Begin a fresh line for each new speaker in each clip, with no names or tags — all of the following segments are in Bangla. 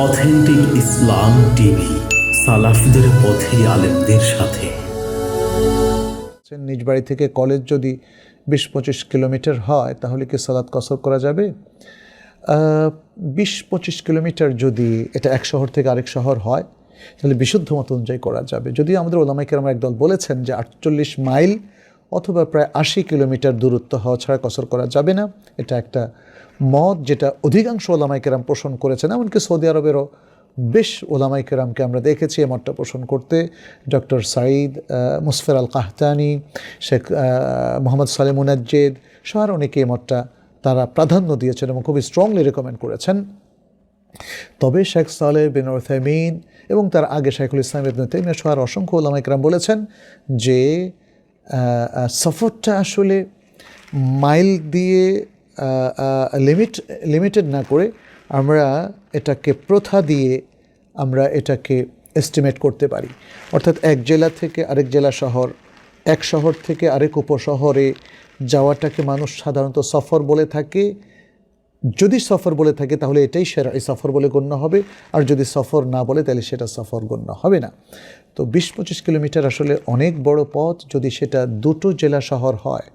অথেন্টিক ইসলাম টিভি, সালাফিদের পথে আলেমদের সাথে।
নিজ বাড়ি থেকে কলেজ যদি বিশ পঁচিশ কিলোমিটার হয়, তাহলে কি সালাদ কসর করা যাবে? বিশ পঁচিশ কিলোমিটার যদি এটা এক শহর থেকে আরেক শহর হয়, তাহলে বিশুদ্ধ মত অনুযায়ী করা যাবে। যদিও আমাদের ওলামাইকের আমার একদল বলেছেন যে আটচল্লিশ মাইল অথবা প্রায় আশি কিলোমিটার দূরত্ব হওয়া ছাড়া কসর করা যাবে না। এটা একটা মত যেটা অধিকাংশ ওলামাই কেরাম পোষণ করেছেন, এমনকি সৌদি আরবেরও বেশ ওলামাই কেরামকে আমরা দেখেছি এ মতটা পোষণ করতে। Doctor Saeed Musfer Al Qahtani Sheikh Mohammed Salem Munajjed সহ আরও অনেকে এ মতটা তারা প্রাধান্য দিয়েছেন এবং খুবই স্ট্রংলি রেকমেন্ড করেছেন। তবে শেখ সালেহ বিন ওথাইমিন এবং তার আগে শেখুল ইসলাম ইবনে তাইমিয়া সহ আর অসংখ্য ওলামা ইকরাম বলেছেন যে সফরটা আসলে মাইল দিয়ে লিমিট লিমিটেড না করে আমরা এটাকে প্রথা দিয়ে আমরা এটাকে এস্টিমেট করতে পারি। অর্থাৎ এক জেলা থেকে আরেক জেলা শহর, এক শহর থেকে আরেক উপশহরে যাওয়াটাকে মানুষ সাধারণত সফর বলে থাকে। যদি সফর বলে থাকে, তাহলে এটাই সেরা এই সফর বলে গণ্য হবে। আর যদি সফর না বলে, তাহলে সেটা সফর গণ্য হবে না। তো বিশ পঁচিশ কিলোমিটার আসলে অনেক বড় পথ। যদি সেটা দুটো জেলা শহর হয়,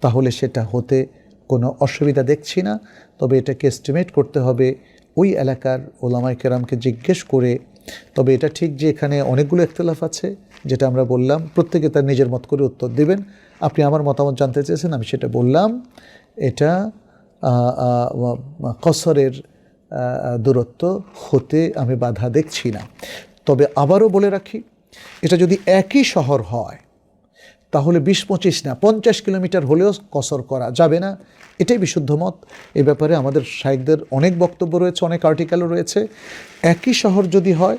তাহলে সেটা হতে কোনো অসুবিধা দেখছি না। তবে এটাকে এস্টিমেট করতে হবে। ওই এলাকার ওলামাই কেরামকে জিজ্ঞেস করে, তবে এটা ঠিক যে এখানে অনেকগুলো একতলাফ আছে, যেটা আমরা বললাম, প্রত্যেকে তার নিজের মত করে উত্তর দিবেন। আপনি আমার মতামত জানতে চেয়েছেন, আমি সেটা বললাম। এটা কসরের দূরত্ব হতে আমি বাধা দেখছি না। তবে আবারও বলে রাখি, এটা যদি একই শহর হয়, তাহলে বিশ পঁচিশ না, পঞ্চাশ কিলোমিটার হলেও কসর করা যাবে না। এটাই বিশুদ্ধ মত। এ ব্যাপারে আমাদের শাইকদের অনেক বক্তব্য রয়েছে, অনেক আর্টিকেলও রয়েছে। একই শহর যদি হয়,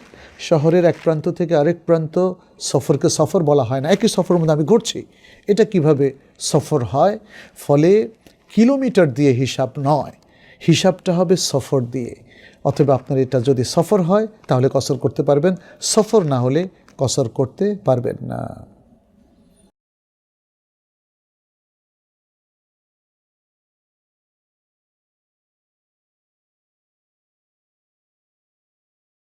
শহরের এক প্রান্ত থেকে আরেক প্রান্ত সফরকে সফর বলা হয় না। একই সফরের মধ্যে আমি ঘুরছি। এটা কীভাবে সফর হয়? ফলে কিলোমিটার দিয়ে হিসাব নয়। হিসাবটা হবে সফর দিয়ে। অথবা আপনার এটা যদি সফর হয়, তাহলে কসর করতে পারবেন। সফর না হলে কসর করতে পারবেন না।